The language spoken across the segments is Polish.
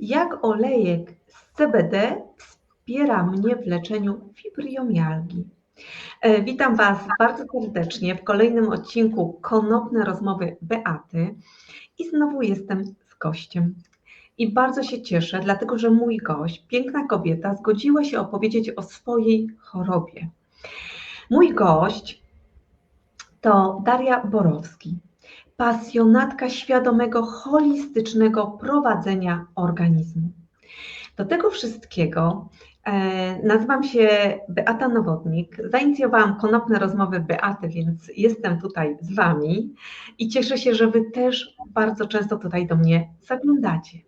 jak olejek z CBD wspiera mnie w leczeniu fibromialgii. E, witam Was bardzo serdecznie w kolejnym odcinku Konopne Rozmowy Beaty i znowu jestem z gościem. I bardzo się cieszę, dlatego że mój gość, piękna kobieta, zgodziła się opowiedzieć o swojej chorobie. Mój gość to Daria Borowski, pasjonatka świadomego, holistycznego prowadzenia organizmu. Do tego wszystkiego e, nazywam się Beata Nowotnik. Zainicjowałam konopne rozmowy Beaty, więc jestem tutaj z Wami i cieszę się, że Wy też bardzo często tutaj do mnie zaglądacie.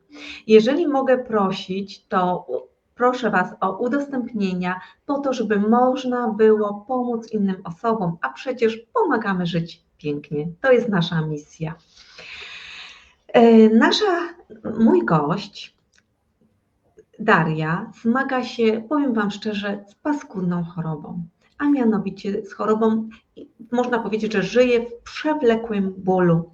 Jeżeli mogę prosić, to proszę Was o udostępnienia po to, żeby można było pomóc innym osobom, a przecież pomagamy żyć pięknie. To jest nasza misja. E, nasza, mój gość, Daria, zmaga się, powiem Wam szczerze, z paskudną chorobą, a mianowicie z chorobą, można powiedzieć, że żyje w przewlekłym bólu.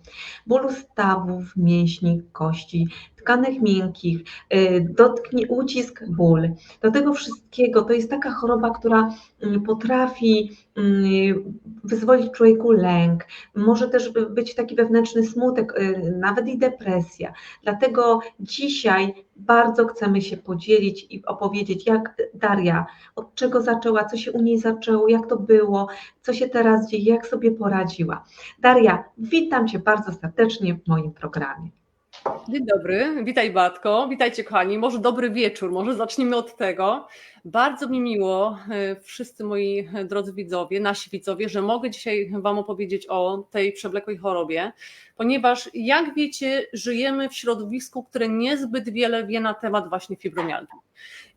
Bólu stawów, mięśni, kości, tkanek miękkich, y, dotknie ucisk, ból. Do tego wszystkiego to jest taka choroba, która mm, potrafi mm, wyzwolić człowieku lęk, może też być taki wewnętrzny smutek, y, nawet i depresja. Dlatego dzisiaj bardzo chcemy się podzielić i opowiedzieć, jak Daria, od czego zaczęła, co się u niej zaczęło, jak to było, co się teraz dzieje, jak sobie poradziła. Daria, witam Cię bardzo serdecznie w moim programie. Dzień dobry, witaj Batko, witajcie kochani, może dobry wieczór, może zacznijmy od tego. Bardzo mi miło, e, wszyscy moi drodzy widzowie, nasi widzowie, że mogę dzisiaj Wam opowiedzieć o tej przewlekłej chorobie, ponieważ jak wiecie, żyjemy w środowisku, które niezbyt wiele wie na temat właśnie fibromialgii.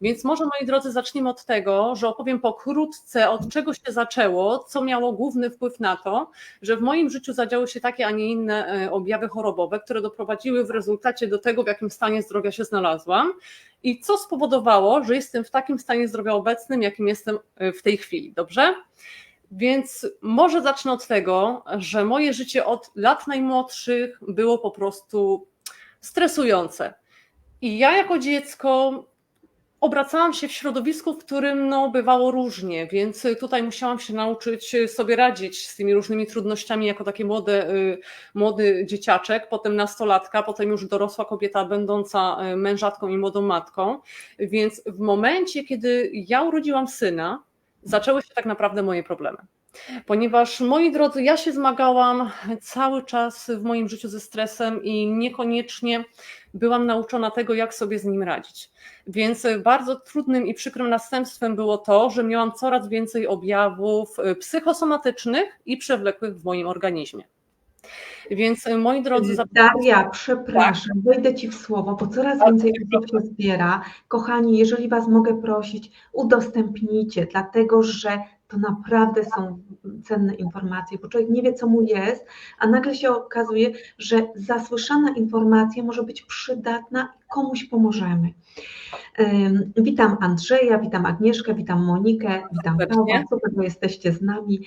Więc może moi drodzy, zacznijmy od tego, że opowiem pokrótce, od czego się zaczęło, co miało główny wpływ na to, że w moim życiu zadziały się takie, a nie inne e, objawy chorobowe, które doprowadziły w rezultacie do tego, w jakim stanie zdrowia się znalazłam i co spowodowało, że jestem w takim stanie zdrowia obecnym, jakim jestem e, w tej chwili. Dobrze? Więc może zacznę od tego, że moje życie od lat najmłodszych było po prostu stresujące. I ja jako dziecko obracałam się w środowisku, w którym no, bywało różnie, więc tutaj musiałam się nauczyć sobie radzić z tymi różnymi trudnościami jako takie młode, y, młody dzieciaczek, potem nastolatka, potem już dorosła kobieta będąca y, mężatką i młodą matką. Więc w momencie, kiedy ja urodziłam syna, zaczęły się tak naprawdę moje problemy. Ponieważ, moi drodzy, ja się zmagałam cały czas w moim życiu ze stresem i niekoniecznie byłam nauczona tego, jak sobie z nim radzić. Więc bardzo trudnym i przykrym następstwem było to, że miałam coraz więcej objawów psychosomatycznych i przewlekłych w moim organizmie. Więc moi drodzy. Daria, przepraszam, tak. wejdę Ci w słowo, bo coraz więcej osób się zbiera. Kochani, jeżeli Was mogę prosić, udostępnijcie, dlatego że to naprawdę są cenne informacje, bo człowiek nie wie, co mu jest, a nagle się okazuje, że zasłyszana informacja może być przydatna i komuś pomożemy. Witam Andrzeja, witam Agnieszkę, witam Monikę, witam Pawła, super, że jesteście z nami.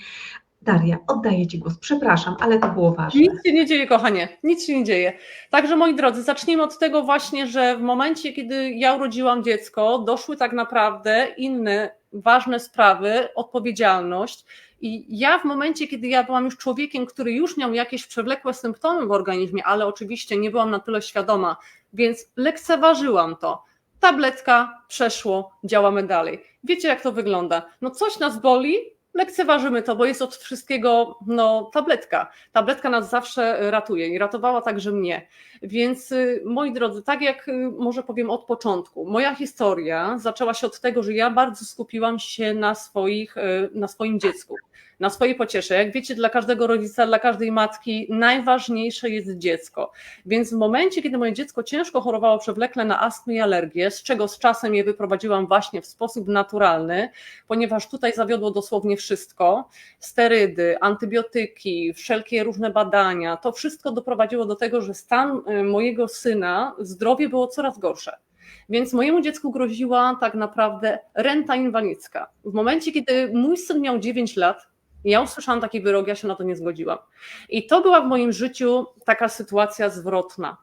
Daria, oddaję Ci głos. Przepraszam, ale to było ważne. Nic się nie dzieje, kochanie, nic się nie dzieje. Także moi drodzy, zacznijmy od tego właśnie, że w momencie, kiedy ja urodziłam dziecko, doszły tak naprawdę inne ważne sprawy, odpowiedzialność. I ja w momencie, kiedy ja byłam już człowiekiem, który już miał jakieś przewlekłe symptomy w organizmie, ale oczywiście nie byłam na tyle świadoma, więc lekceważyłam to. Tabletka przeszło, działamy dalej. Wiecie, jak to wygląda? No coś nas boli, lekceważymy to, bo jest od wszystkiego no, tabletka. Tabletka nas zawsze ratuje i ratowała także mnie. Więc y, moi drodzy, tak jak y, może powiem od początku, moja historia zaczęła się od tego, że ja bardzo skupiłam się na, swoich, y, na swoim dziecku na swojej pociesze. Jak wiecie, dla każdego rodzica, dla każdej matki najważniejsze jest dziecko. Więc w momencie, kiedy moje dziecko ciężko chorowało przewlekle na astmę i alergię, z czego z czasem je wyprowadziłam właśnie w sposób naturalny, ponieważ tutaj zawiodło dosłownie wszystko, sterydy, antybiotyki, wszelkie różne badania, to wszystko doprowadziło do tego, że stan y, mojego syna, zdrowie było coraz gorsze. Więc mojemu dziecku groziła tak naprawdę renta inwalidzka. W momencie, kiedy mój syn miał 9 lat, ja usłyszałam taki wyrok, ja się na to nie zgodziłam. I to była w moim życiu taka sytuacja zwrotna.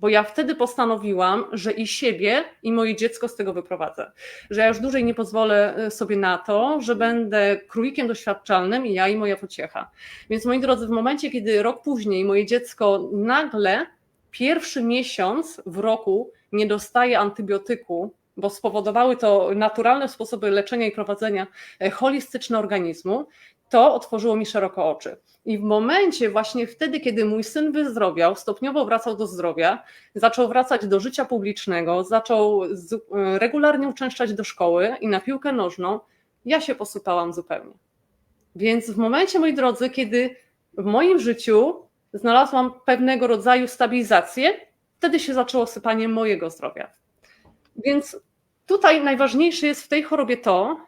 bo ja wtedy postanowiłam, że i siebie, i moje dziecko z tego wyprowadzę. Że ja już dłużej nie pozwolę e, sobie na to, że będę królikiem doświadczalnym i ja i moja pociecha. Więc moi drodzy, w momencie, kiedy rok później moje dziecko nagle pierwszy miesiąc w roku nie dostaje antybiotyku, bo spowodowały to naturalne sposoby leczenia i prowadzenia e, holistyczne organizmu, to otworzyło mi szeroko oczy. I w momencie, właśnie wtedy, kiedy mój syn wyzdrowiał, stopniowo wracał do zdrowia, zaczął wracać do życia publicznego, zaczął regularnie uczęszczać do szkoły i na piłkę nożną, ja się posypałam zupełnie. Więc w momencie, moi drodzy, kiedy w moim życiu znalazłam pewnego rodzaju stabilizację, wtedy się zaczęło sypanie mojego zdrowia. Więc tutaj najważniejsze jest w tej chorobie to,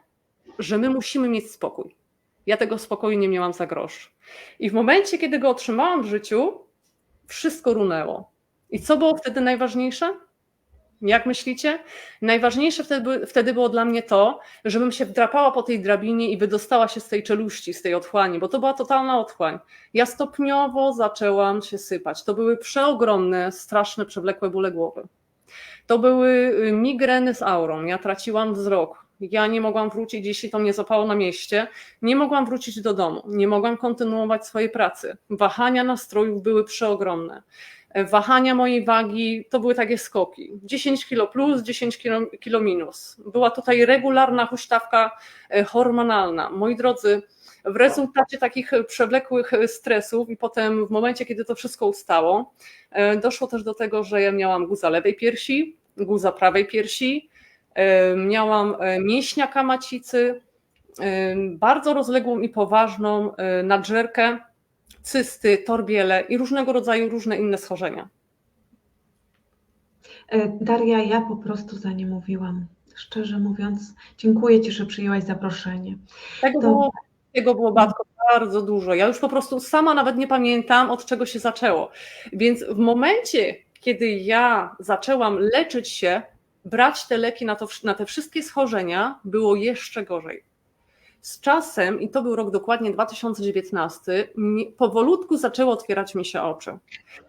że my musimy mieć spokój. Ja tego spokoju nie miałam za grosz. I w momencie, kiedy go otrzymałam w życiu, wszystko runęło. I co było wtedy najważniejsze? Jak myślicie? Najważniejsze wtedy, wtedy było dla mnie to, żebym się wdrapała po tej drabinie i wydostała się z tej czeluści, z tej otchłani, bo to była totalna otchłań. Ja stopniowo zaczęłam się sypać. To były przeogromne, straszne, przewlekłe bóle głowy. To były y, migreny z aurą. Ja traciłam wzrok. Ja nie mogłam wrócić, jeśli to mnie zapało na mieście, nie mogłam wrócić do domu, nie mogłam kontynuować swojej pracy. Wahania nastrojów były przeogromne. Wahania mojej wagi to były takie skoki. 10 kilo plus, 10 kilo, kilo minus. Była tutaj regularna huśtawka e, hormonalna. Moi drodzy, w rezultacie takich przewlekłych stresów i potem w momencie, kiedy to wszystko ustało, e, doszło też do tego, że ja miałam guza lewej piersi, guza prawej piersi, miałam mięśniaka macicy, bardzo rozległą i poważną nadżerkę, cysty, torbiele i różnego rodzaju różne inne schorzenia. E, Daria, ja po prostu za nie mówiłam. Szczerze mówiąc, dziękuję Ci, że przyjęłaś zaproszenie. Tego, to... było, tego było Batko bardzo dużo. Ja już po prostu sama nawet nie pamiętam, od czego się zaczęło. Więc w momencie, kiedy ja zaczęłam leczyć się, brać te leki na, to, na te wszystkie schorzenia, było jeszcze gorzej z czasem, i to był rok dokładnie 2019, powolutku zaczęło otwierać mi się oczy.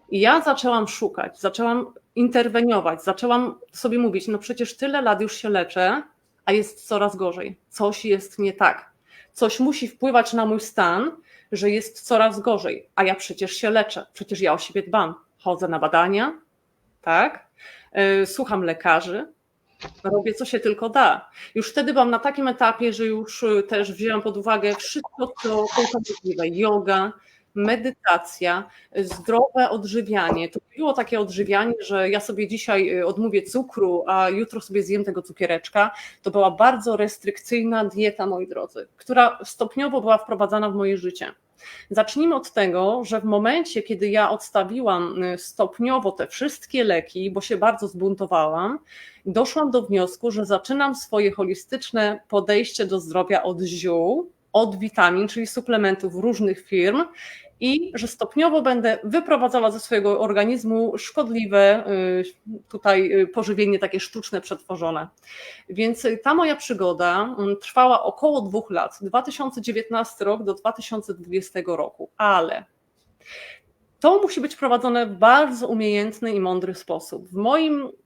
I ja zaczęłam szukać, zaczęłam interweniować, zaczęłam sobie mówić, no przecież tyle lat już się leczę, a jest coraz gorzej. Coś jest nie tak. Coś musi wpływać na mój stan, że jest coraz gorzej, a ja przecież się leczę, przecież ja o siebie dbam. Chodzę na badania, tak? Yy, słucham lekarzy, robię co się tylko da. Już wtedy byłam na takim etapie, że już y, też wzięłam pod uwagę wszystko, co tylko możliwe. Yoga, medytacja, zdrowe odżywianie. To było takie odżywianie, że ja sobie dzisiaj y, odmówię cukru, a jutro sobie zjem tego cukiereczka. To była bardzo restrykcyjna dieta, moi drodzy, która stopniowo była wprowadzana w moje życie. Zacznijmy od tego, że w momencie, kiedy ja odstawiłam y, stopniowo te wszystkie leki, bo się bardzo zbuntowałam, doszłam do wniosku, że zaczynam swoje holistyczne podejście do zdrowia od ziół, od witamin, czyli suplementów różnych firm i że stopniowo będę wyprowadzała ze swojego organizmu szkodliwe y, tutaj y, pożywienie takie sztuczne, przetworzone. Więc ta moja przygoda mm, trwała około dwóch lat, 2019 rok do 2020 roku, ale to musi być prowadzone w bardzo umiejętny i mądry sposób. W moim Y,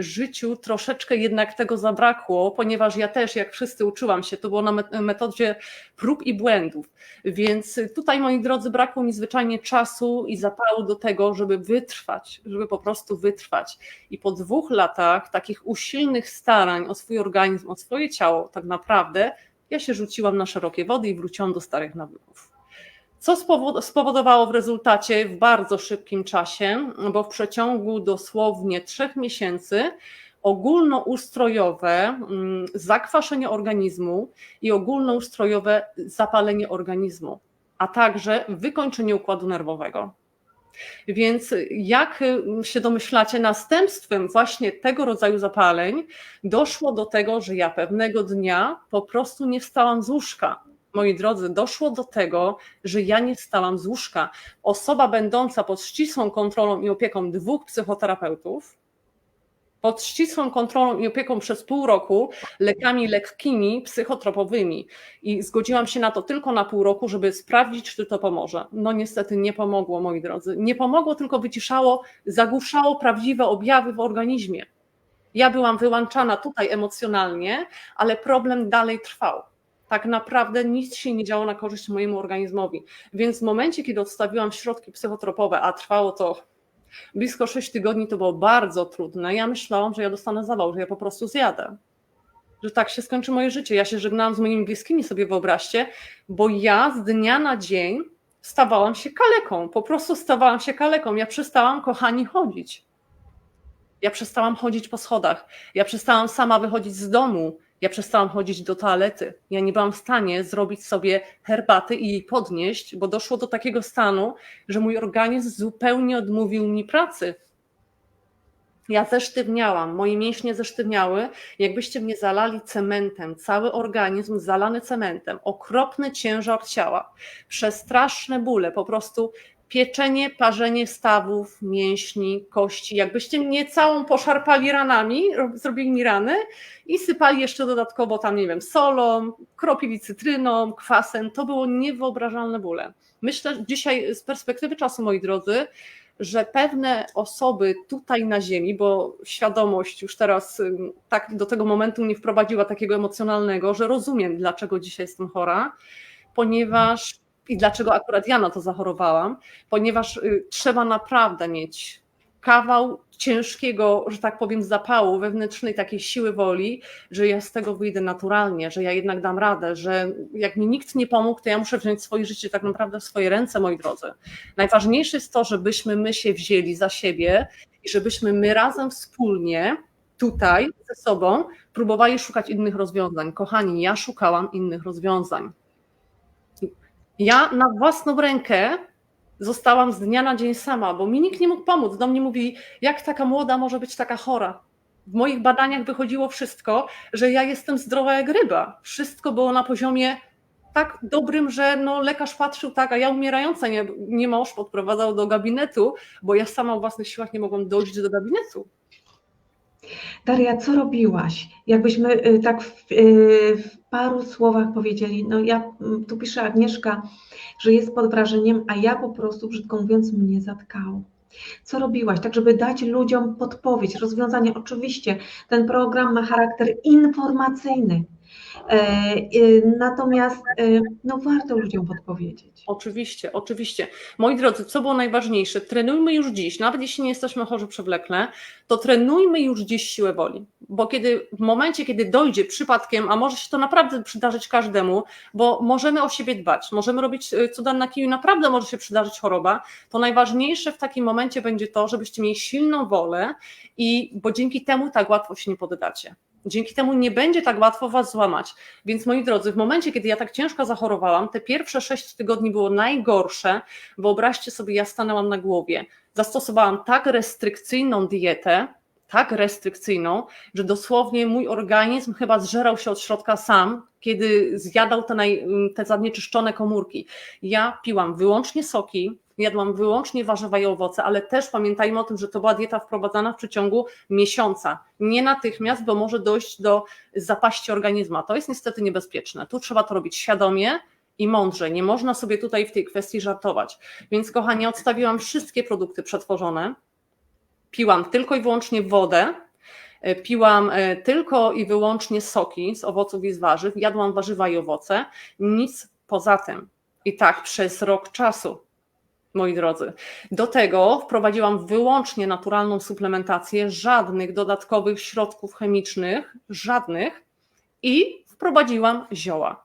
życiu troszeczkę jednak tego zabrakło, ponieważ ja też, jak wszyscy, uczyłam się, to było na metodzie prób i błędów. Więc tutaj, moi drodzy, brakło mi zwyczajnie czasu i zapału do tego, żeby wytrwać, żeby po prostu wytrwać. I po dwóch latach takich usilnych starań o swój organizm, o swoje ciało, tak naprawdę, ja się rzuciłam na szerokie wody i wróciłam do starych nawyków co spowodowało w rezultacie w bardzo szybkim czasie, bo w przeciągu dosłownie trzech miesięcy ogólnoustrojowe mm, zakwaszenie organizmu i ogólnoustrojowe zapalenie organizmu, a także wykończenie układu nerwowego. Więc jak się domyślacie, następstwem właśnie tego rodzaju zapaleń doszło do tego, że ja pewnego dnia po prostu nie wstałam z łóżka moi drodzy, doszło do tego, że ja nie wstałam z łóżka. Osoba będąca pod ścisłą kontrolą i opieką dwóch psychoterapeutów pod ścisłą kontrolą i opieką przez pół roku lekami lekkimi, psychotropowymi. I zgodziłam się na to tylko na pół roku, żeby sprawdzić, czy to pomoże. No niestety nie pomogło, moi drodzy. Nie pomogło, tylko wyciszało, zagłuszało prawdziwe objawy w organizmie. Ja byłam wyłączana tutaj emocjonalnie, ale problem dalej trwał. Tak naprawdę nic się nie działo na korzyść mojemu organizmowi. Więc w momencie, kiedy odstawiłam środki psychotropowe, a trwało to blisko 6 tygodni, to było bardzo trudne. Ja myślałam, że ja dostanę zawał, że ja po prostu zjadę. Że tak się skończy moje życie. Ja się żegnałam z moimi bliskimi, sobie wyobraźcie, bo ja z dnia na dzień stawałam się kaleką. Po prostu stawałam się kaleką. Ja przestałam, kochani, chodzić. Ja przestałam chodzić po schodach. Ja przestałam sama wychodzić z domu. Ja przestałam chodzić do toalety. Ja nie byłam w stanie zrobić sobie herbaty i jej podnieść, bo doszło do takiego stanu, że mój organizm zupełnie odmówił mi pracy. Ja zesztywniałam, moje mięśnie zesztywniały. Jakbyście mnie zalali cementem, cały organizm zalany cementem, okropny ciężar ciała, przestraszne bóle, po prostu pieczenie, parzenie stawów, mięśni, kości. Jakbyście mnie całą poszarpali ranami, zrobili mi rany i sypali jeszcze dodatkowo tam, nie wiem, solą, kropili cytryną, kwasem. To było niewyobrażalne bóle. Myślę dzisiaj z perspektywy czasu, moi drodzy, że pewne osoby tutaj na Ziemi, bo świadomość już teraz tak do tego momentu nie wprowadziła takiego emocjonalnego, że rozumiem, dlaczego dzisiaj jestem chora, ponieważ i dlaczego akurat ja na to zachorowałam, ponieważ y, trzeba naprawdę mieć kawał ciężkiego, że tak powiem, zapału wewnętrznej, takiej siły woli, że ja z tego wyjdę naturalnie, że ja jednak dam radę, że jak mi nikt nie pomógł, to ja muszę wziąć swoje życie tak naprawdę w swoje ręce, moi drodzy. Najważniejsze jest to, żebyśmy my się wzięli za siebie i żebyśmy my razem wspólnie tutaj ze sobą próbowali szukać innych rozwiązań. Kochani, ja szukałam innych rozwiązań. Ja na własną rękę zostałam z dnia na dzień sama, bo mi nikt nie mógł pomóc. Do mnie mówi, jak taka młoda może być taka chora. W moich badaniach wychodziło wszystko, że ja jestem zdrowa jak ryba. Wszystko było na poziomie tak dobrym, że no lekarz patrzył tak, a ja umierająca nie, nie mąż podprowadzał do gabinetu, bo ja sama o własnych siłach nie mogłam dojść do gabinetu. Daria, co robiłaś? Jakbyśmy y, tak w, y, w, paru słowach powiedzieli, no ja, mm, tu pisze Agnieszka, że jest pod wrażeniem, a ja po prostu, brzydko mówiąc, mnie zatkało. Co robiłaś, tak żeby dać ludziom podpowiedź, rozwiązanie? Oczywiście ten program ma charakter informacyjny, natomiast e, no, warto ludziom podpowiedzieć. Oczywiście, oczywiście. Moi drodzy, co było najważniejsze? Trenujmy już dziś, nawet jeśli nie jesteśmy chorzy przewlekle, to trenujmy już dziś siłę woli. Bo kiedy w momencie, kiedy dojdzie przypadkiem, a może się to naprawdę przydarzyć każdemu, bo możemy o siebie dbać, możemy robić cuda na kiju, naprawdę może się przydarzyć choroba, to najważniejsze w takim momencie będzie to, żebyście mieli silną wolę i bo dzięki temu tak łatwo się nie poddacie. Dzięki temu nie będzie tak łatwo was złamać. Więc moi drodzy, w momencie, kiedy ja tak ciężko zachorowałam, te pierwsze sześć tygodni było najgorsze. Wyobraźcie sobie, ja stanęłam na głowie. Zastosowałam tak restrykcyjną dietę, tak restrykcyjną, że dosłownie mój organizm chyba zżerał się od środka sam, kiedy zjadał te, naj, te zanieczyszczone komórki. Ja piłam wyłącznie soki, jadłam wyłącznie warzywa i owoce, ale też pamiętajmy o tym, że to była dieta wprowadzana w przeciągu miesiąca, nie natychmiast, bo może dojść do zapaści organizmu. To jest niestety niebezpieczne. Tu trzeba to robić świadomie, i mądrze. Nie można sobie tutaj w tej kwestii żartować. Więc, kochani, odstawiłam wszystkie produkty przetworzone. Piłam tylko i wyłącznie wodę. E, piłam e, tylko i wyłącznie soki z owoców i z warzyw. Jadłam warzywa i owoce. Nic poza tym. I tak przez rok czasu moi drodzy. Do tego wprowadziłam wyłącznie naturalną suplementację, żadnych dodatkowych środków chemicznych, żadnych i wprowadziłam zioła.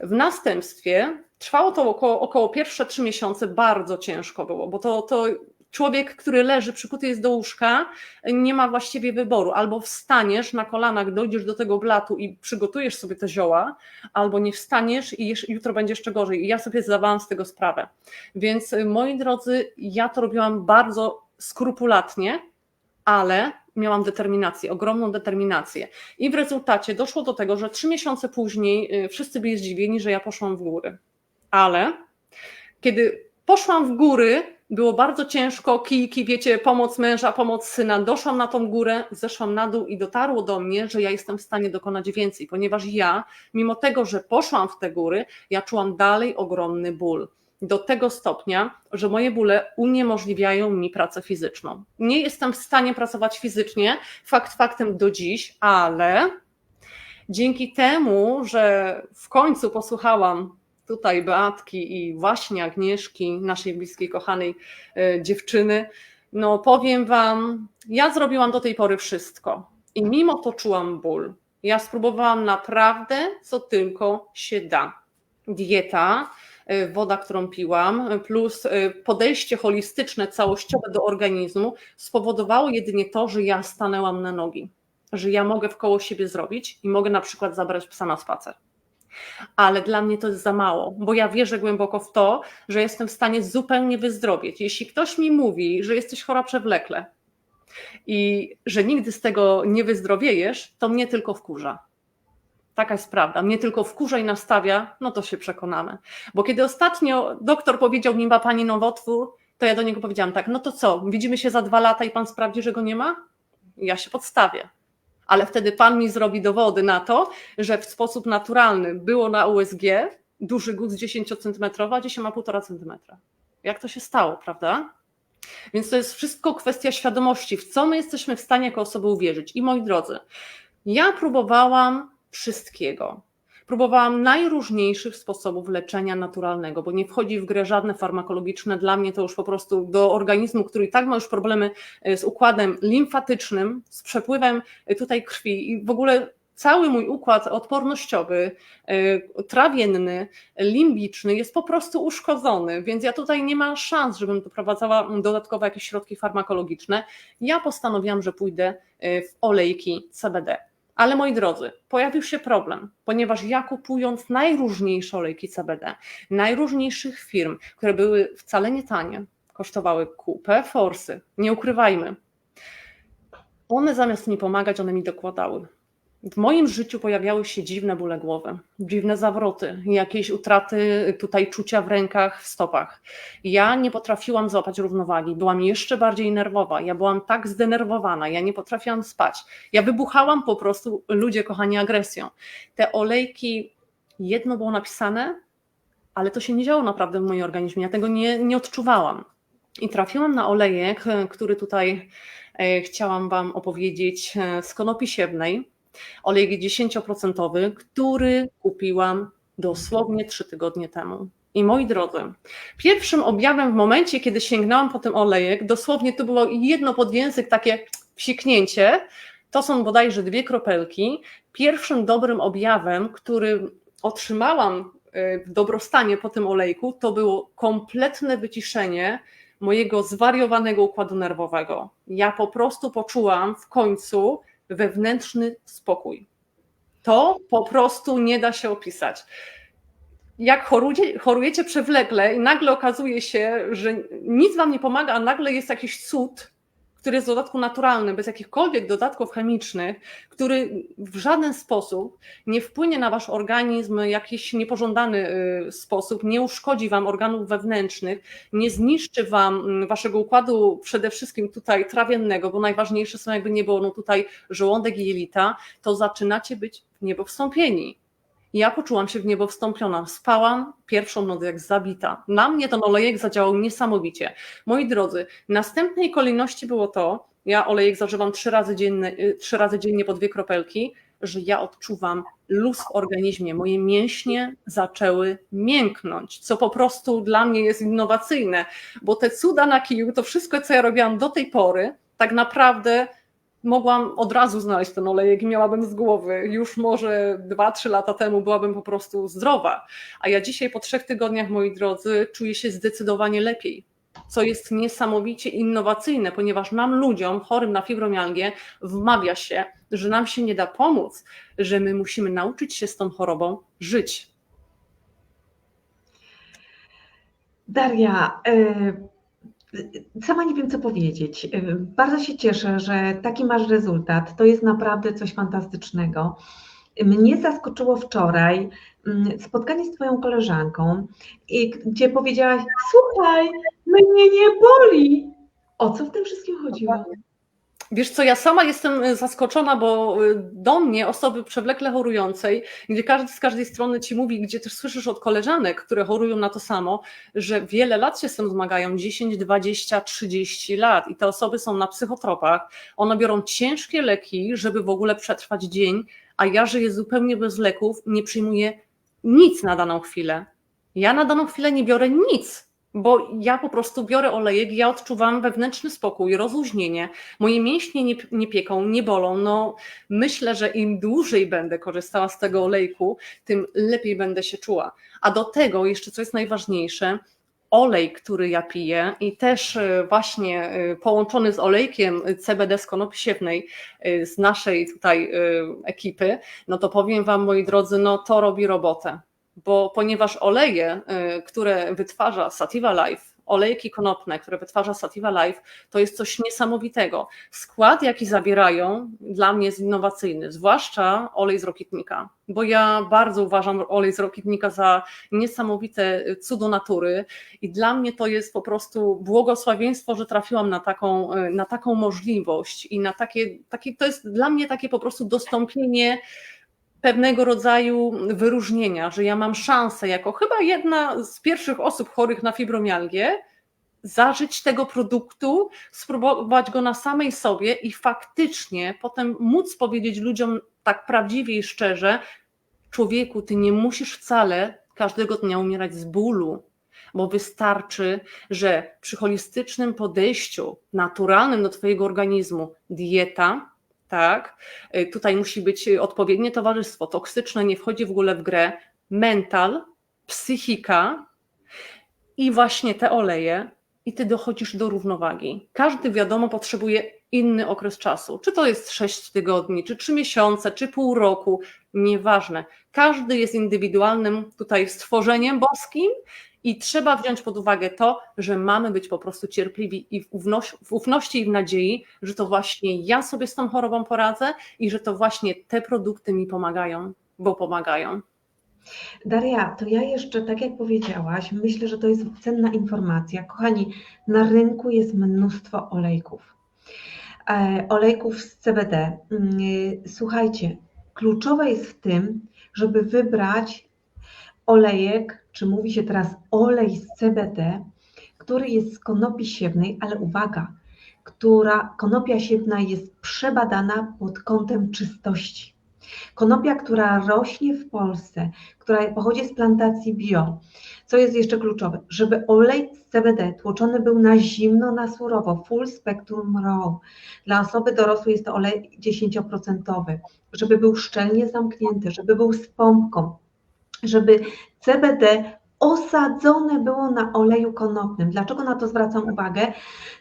W następstwie trwało to około, około pierwsze trzy miesiące, bardzo ciężko było, bo to, to człowiek, który leży, przykuty jest do łóżka, nie ma właściwie wyboru. Albo wstaniesz na kolanach, dojdziesz do tego blatu i przygotujesz sobie te zioła, albo nie wstaniesz i jutro będzie jeszcze gorzej. I ja sobie zdawałam z tego sprawę. Więc y, moi drodzy, ja to robiłam bardzo skrupulatnie, ale miałam determinację, ogromną determinację. I w rezultacie doszło do tego, że trzy miesiące później y, wszyscy byli zdziwieni, że ja poszłam w góry. Ale kiedy poszłam w góry, Było bardzo ciężko, kijki, wiecie, pomoc męża, pomoc syna. Doszłam na tą górę, zeszłam na dół i dotarło do mnie, że ja jestem w stanie dokonać więcej, ponieważ ja, mimo tego, że poszłam w te góry, ja czułam dalej ogromny ból. Do tego stopnia, że moje bóle uniemożliwiają mi pracę fizyczną. Nie jestem w stanie pracować fizycznie, fakt faktem do dziś, ale dzięki temu, że w końcu posłuchałam tutaj Beatki i właśnie Agnieszki, naszej bliskiej, kochanej e, dziewczyny, no powiem Wam, ja zrobiłam do tej pory wszystko i mimo to czułam ból. Ja spróbowałam naprawdę, co tylko się da. Dieta, e, woda, którą piłam, plus e, podejście holistyczne, całościowe do organizmu spowodowało jedynie to, że ja stanęłam na nogi, że ja mogę w koło siebie zrobić i mogę na przykład zabrać psa na spacer ale dla mnie to jest za mało, bo ja wierzę głęboko w to, że jestem w stanie zupełnie wyzdrowieć. Jeśli ktoś mi mówi, że jesteś chora przewlekle i że nigdy z tego nie wyzdrowiejesz, to mnie tylko wkurza. Taka jest prawda. Mnie tylko wkurza i nastawia, no to się przekonamy. Bo kiedy ostatnio doktor powiedział mi, ma pani nowotwór, to ja do niego powiedziałam tak, no to co, widzimy się za dwa lata i pan sprawdzi, że go nie ma? Ja się podstawię ale wtedy pan mi zrobi dowody na to, że w sposób naturalny było na USG duży guz 10 cm, a dzisiaj ma 1,5 cm. Jak to się stało, prawda? Więc to jest wszystko kwestia świadomości, w co my jesteśmy w stanie jako osoby uwierzyć. I moi drodzy, ja próbowałam wszystkiego. Próbowałam najróżniejszych sposobów leczenia naturalnego, bo nie wchodzi w grę żadne farmakologiczne. Dla mnie to już po prostu do organizmu, który i tak ma już problemy e, z układem limfatycznym, z przepływem e, tutaj krwi i w ogóle cały mój układ odpornościowy, e, trawienny, limbiczny jest po prostu uszkodzony, więc ja tutaj nie mam szans, żebym doprowadzała dodatkowe jakieś środki farmakologiczne. Ja postanowiłam, że pójdę w olejki CBD. Ale moi drodzy, pojawił się problem, ponieważ ja kupując najróżniejsze olejki CBD, najróżniejszych firm, które były wcale nie tanie, kosztowały kupę forsy, nie ukrywajmy, one zamiast mi pomagać, one mi dokładały. W moim życiu pojawiały się dziwne bóle głowy, dziwne zawroty, jakieś utraty tutaj czucia w rękach, w stopach. Ja nie potrafiłam złapać równowagi, byłam jeszcze bardziej nerwowa, ja byłam tak zdenerwowana, ja nie potrafiłam spać. Ja wybuchałam po prostu, ludzie kochani, agresją. Te olejki, jedno było napisane, ale to się nie działo naprawdę w moim organizmie, ja tego nie, nie odczuwałam. I trafiłam na olejek, który tutaj e, chciałam Wam opowiedzieć e, z konopi siewnej olejek 10%, który kupiłam dosłownie trzy tygodnie temu. I moi drodzy, pierwszym objawem w momencie, kiedy sięgnęłam po ten olejek, dosłownie to było jedno podjęzyk, takie psiknięcie, to są bodajże dwie kropelki. Pierwszym dobrym objawem, który otrzymałam e, w dobrostanie po tym olejku, to było kompletne wyciszenie mojego zwariowanego układu nerwowego. Ja po prostu poczułam w końcu, wewnętrzny spokój. To po prostu nie da się opisać. Jak chorujecie, przewlekle i nagle okazuje się, że nic wam nie pomaga, a nagle jest jakiś cud, który jest w dodatku naturalny, bez jakichkolwiek dodatków chemicznych, który w żaden sposób nie wpłynie na wasz organizm w jakiś niepożądany y, sposób, nie uszkodzi wam organów wewnętrznych, nie zniszczy wam mm, waszego układu przede wszystkim tutaj trawiennego, bo najważniejsze są jakby nie było no tutaj żołądek i jelita, to zaczynacie być niebowstąpieni ja poczułam się w niebo wstąpiona. Spałam pierwszą noc jak zabita. Na mnie ten olejek zadziałał niesamowicie. Moi drodzy, następnej kolejności było to, ja olejek zażywam trzy razy dziennie, y, trzy razy dziennie po dwie kropelki, że ja odczuwam luz w organizmie. Moje mięśnie zaczęły mięknąć, co po prostu dla mnie jest innowacyjne, bo te cuda na kiju, to wszystko, co ja robiłam do tej pory, tak naprawdę mogłam od razu znaleźć ten olejek i miałabym z głowy. Już może 2-3 lata temu byłabym po prostu zdrowa. A ja dzisiaj po trzech tygodniach, moi drodzy, czuję się zdecydowanie lepiej. Co jest niesamowicie innowacyjne, ponieważ nam ludziom chorym na fibromialgię wmawia się, że nam się nie da pomóc, że my musimy nauczyć się z tą chorobą żyć. Daria, y Sama nie wiem, co powiedzieć. Bardzo się cieszę, że taki masz rezultat. To jest naprawdę coś fantastycznego. Mnie zaskoczyło wczoraj mm, spotkanie z Twoją koleżanką, gdzie powiedziałaś: Słuchaj, Mnie nie boli. O co w tym wszystkim chodziło? Wiesz co, ja sama jestem y, zaskoczona, bo y, do mnie, osoby przewlekle chorującej, gdzie każdy z każdej strony ci mówi, gdzie też słyszysz od koleżanek, które chorują na to samo, że wiele lat się z tym zmagają, 10, 20, 30 lat i te osoby są na psychotropach, one biorą ciężkie leki, żeby w ogóle przetrwać dzień, a ja żyję zupełnie bez leków, nie przyjmuję nic na daną chwilę. Ja na daną chwilę nie biorę nic, bo ja po prostu biorę olejek, ja odczuwam wewnętrzny spokój, rozluźnienie. Moje mięśnie nie, nie pieką, nie bolą. No, myślę, że im dłużej będę korzystała z tego olejku, tym lepiej będę się czuła. A do tego jeszcze co jest najważniejsze, olej, który ja piję i też e, właśnie e, połączony z olejkiem CBD z konopi siewnej e, z naszej tutaj ekipy, no to powiem Wam moi drodzy, no to robi robotę bo ponieważ oleje, y, które wytwarza Sativa Life, olejki konopne, które wytwarza Sativa Life, to jest coś niesamowitego. Skład, jaki zabierają, dla mnie jest innowacyjny, zwłaszcza olej z rokitnika, bo ja bardzo uważam olej z rokitnika za niesamowite cudo natury i dla mnie to jest po prostu błogosławieństwo, że trafiłam na taką, y, na taką możliwość i na takie, takie, to jest dla mnie takie po prostu dostąpienie pewnego rodzaju wyróżnienia, że ja mam szansę, jako chyba jedna z pierwszych osób chorych na fibromialgię, zażyć tego produktu, spróbować go na samej sobie i faktycznie potem móc powiedzieć ludziom tak prawdziwie i szczerze: Człowieku, ty nie musisz wcale każdego dnia umierać z bólu, bo wystarczy, że przy holistycznym podejściu, naturalnym do Twojego organizmu, dieta, tak? Y, tutaj musi być odpowiednie towarzystwo. Toksyczne nie wchodzi w ogóle w grę. Mental, psychika i właśnie te oleje, i ty dochodzisz do równowagi. Każdy, wiadomo, potrzebuje inny okres czasu. Czy to jest 6 tygodni, czy 3 miesiące, czy pół roku, nieważne. Każdy jest indywidualnym tutaj stworzeniem boskim i trzeba wziąć pod uwagę to, że mamy być po prostu cierpliwi i w, ufności i w nadziei, że to właśnie ja sobie z tą chorobą poradzę i że to właśnie te produkty mi pomagają, bo pomagają. Daria, to ja jeszcze, tak jak powiedziałaś, myślę, że to jest cenna informacja. Kochani, na rynku jest mnóstwo olejków. E, olejków z CBD. Mm, słuchajcie, kluczowe jest w tym, żeby wybrać olejek, czy mówi się teraz olej z CBD, który jest z konopi siewnej, ale uwaga, która konopia siewna jest przebadana pod kątem czystości. Konopia, która rośnie w Polsce, która pochodzi z plantacji bio. Co jest jeszcze kluczowe? Żeby olej z CBD tłoczony był na zimno, na surowo, full spectrum raw. Dla osoby dorosłej jest to olej 10%, żeby był szczelnie zamknięty, żeby był z pompką, żeby CBD osadzone było na oleju konopnym. Dlaczego na to zwracam uwagę?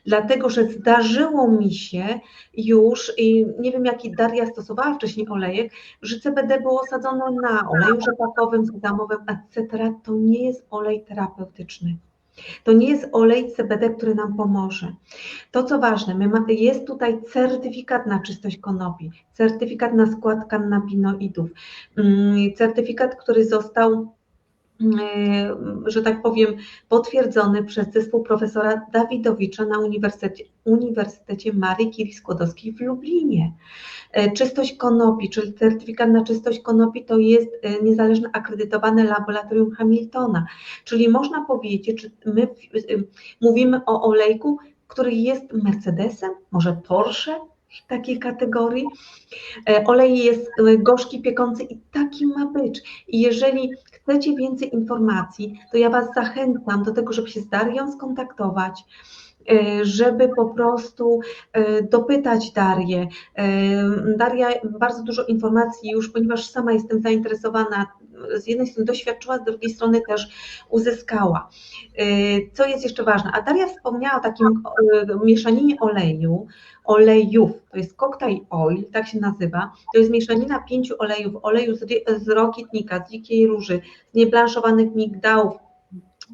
Dlatego, że zdarzyło mi się już, i nie wiem jaki Daria stosowała wcześniej olejek, że CBD było osadzone na oleju rzepakowym, sezamowym, etc. To nie jest olej terapeutyczny. To nie jest olej CBD, który nam pomoże. To co ważne, mamy, jest tutaj certyfikat na czystość konopi, certyfikat na skład kannabinoidów, mm, certyfikat, który został że tak powiem, potwierdzony przez zespół profesora Dawidowicza na Uniwersytecie, Uniwersytecie Marii Curie Skłodowskiej w Lublinie. E, czystość konopi, czyli certyfikat na czystość konopi to jest e, niezależne akredytowane laboratorium Hamiltona, czyli można powiedzieć, że my mówimy o olejku, który jest Mercedesem, może Porsche, takiej kategorii. Olej jest gorzki, piekący i taki ma być. I jeżeli chcecie więcej informacji, to ja Was zachęcam do tego, żeby się z Darią skontaktować, E, żeby po prostu e, dopytać Darię. E, Daria bardzo dużo informacji już, ponieważ sama jestem zainteresowana, z jednej strony doświadczyła, z drugiej strony też uzyskała. Co jest jeszcze ważne? A Daria wspomniała o takim mieszaninie oleju, olejów, to jest cocktail oil, tak się nazywa, to jest mieszanina pięciu olejów, oleju z, z rokitnika, z dzikiej róży, z nieblanszowanych migdałów,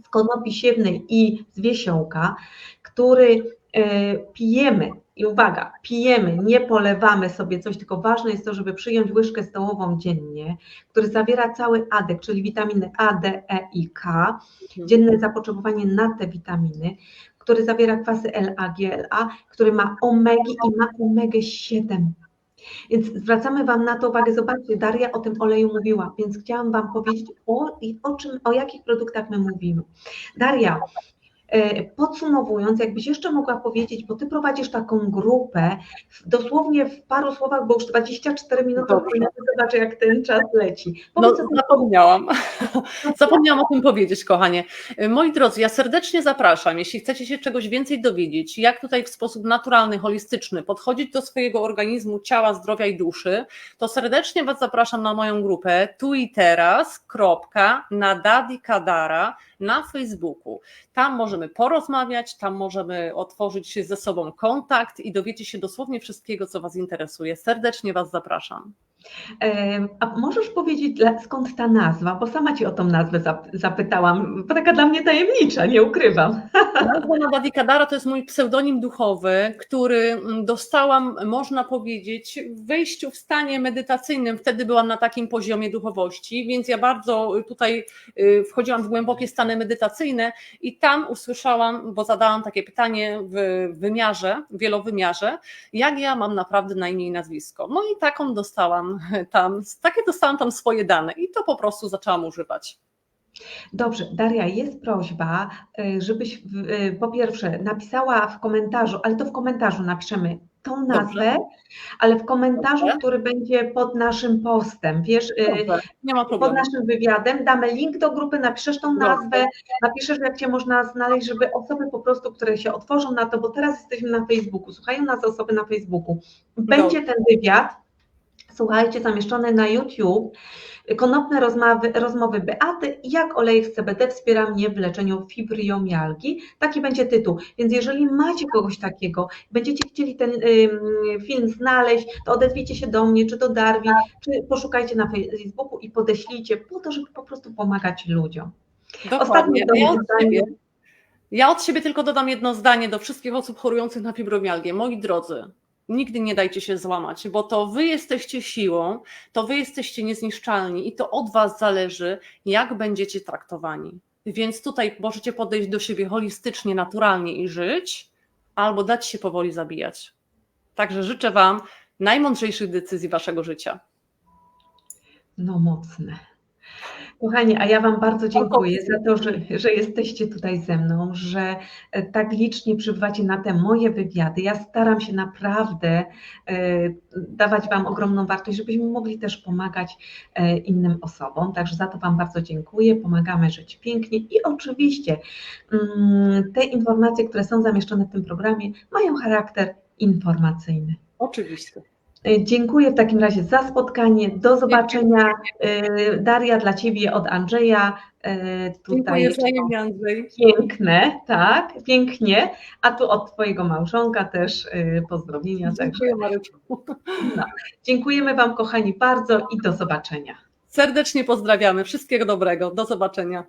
z konopi siewnej i z wiesiołka, który e, pijemy i uwaga, pijemy, nie polewamy sobie coś, tylko ważne jest to, żeby przyjąć łyżkę stołową dziennie, który zawiera cały ADEK, czyli witaminy A, D, E i K, dzienne zapotrzebowanie na te witaminy, który zawiera kwasy LA, GLA, który ma omegi i ma omegę 7. Więc zwracamy Wam na to uwagę. Zobaczcie, Daria o tym oleju mówiła, więc chciałam Wam powiedzieć o, o czym, o jakich produktach my mówimy. Daria, podsumowując, jakbyś jeszcze mogła powiedzieć, bo Ty prowadzisz taką grupę, dosłownie w paru słowach, bo już 24 minuty zobaczę jak ten czas leci. No, Powiedz o tym zapomniałam. Zapomniałam o tym powiedzieć, kochanie. Moi drodzy, ja serdecznie zapraszam, jeśli chcecie się czegoś więcej dowiedzieć, jak tutaj w sposób naturalny, holistyczny podchodzić do swojego organizmu, ciała, zdrowia i duszy, to serdecznie Was zapraszam na moją grupę tu i teraz, kropka, na Kadara na Facebooku. Tam możemy porozmawiać, tam możemy otworzyć ze sobą kontakt i dowiecie się dosłownie wszystkiego, co Was interesuje. Serdecznie Was zapraszam. A możesz powiedzieć, skąd ta nazwa? Bo sama Cię o tą nazwę zap- zapytałam, bo taka dla mnie tajemnicza, nie ukrywam. Nazwa Nadadi Kadara to jest mój pseudonim duchowy, który mm, dostałam, można powiedzieć, w wejściu w stanie medytacyjnym. Wtedy byłam na takim poziomie duchowości, więc ja bardzo tutaj y, wchodziłam w głębokie stany medytacyjne i tam usłyszałam, bo zadałam takie pytanie w wymiarze, wielowymiarze, jak ja mam naprawdę na imię i nazwisko. No i taką dostałam tam, takie dostałam tam swoje dane i to po prostu zaczęłam używać. Dobrze, Daria, jest prośba, y, żebyś y, po pierwsze napisała w komentarzu, ale to w komentarzu napiszemy tą nazwę, ale w komentarzu, Dobrze. który będzie pod naszym postem, wiesz, y, Dobrze, nie ma pod naszym wywiadem, damy link do grupy, napiszesz tą Dobrze. nazwę, napiszesz jak Cię można znaleźć, żeby osoby po prostu, które się otworzą na to, bo teraz jesteśmy na Facebooku, słuchają nas osoby na Facebooku, będzie ten wywiad, słuchajcie, zamieszczony na YouTube, konopne rozmowy, rozmowy Beaty, jak olejek z CBD wspiera mnie w leczeniu fibromialgii, taki będzie tytuł, więc jeżeli macie kogoś takiego, będziecie chcieli ten ym, film znaleźć, to odezwijcie się do mnie, czy do Darwi, czy poszukajcie na Facebooku i podeślijcie po to, żeby po prostu pomagać ludziom. Dokładnie. Ostatnie zdanie. od, siebie, ja od siebie tylko dodam jedno zdanie do wszystkich osób chorujących na fibromialgię. Moi drodzy, nigdy nie dajcie się złamać, bo to wy jesteście siłą, to wy jesteście niezniszczalni i to od was zależy, jak będziecie traktowani. Więc tutaj możecie podejść do siebie holistycznie, naturalnie i żyć, albo dać się powoli zabijać. Także życzę wam najmądrzejszych decyzji waszego życia. No mocne. Kochani, a ja Wam bardzo dziękuję za to, że, że jesteście tutaj ze mną, że e, tak licznie przybywacie na te moje wywiady. Ja staram się naprawdę e, dawać Wam ogromną wartość, żebyśmy mogli też pomagać e, innym osobom. Także za to Wam bardzo dziękuję. Pomagamy żyć pięknie i oczywiście mm, te informacje, które są zamieszczone w tym programie, mają charakter informacyjny. Oczywiście. E, Dziękuję w takim razie za spotkanie. Do zobaczenia. E, Daria dla Ciebie od Andrzeja. E, Tutaj Dziękuję Andrzej. piękne, tak, pięknie. A tu od Twojego małżonka też pozdrowienia. Dziękuję, Maryczku. dziękujemy Wam, kochani, bardzo i do zobaczenia. Serdecznie pozdrawiamy. Wszystkiego dobrego. Do zobaczenia.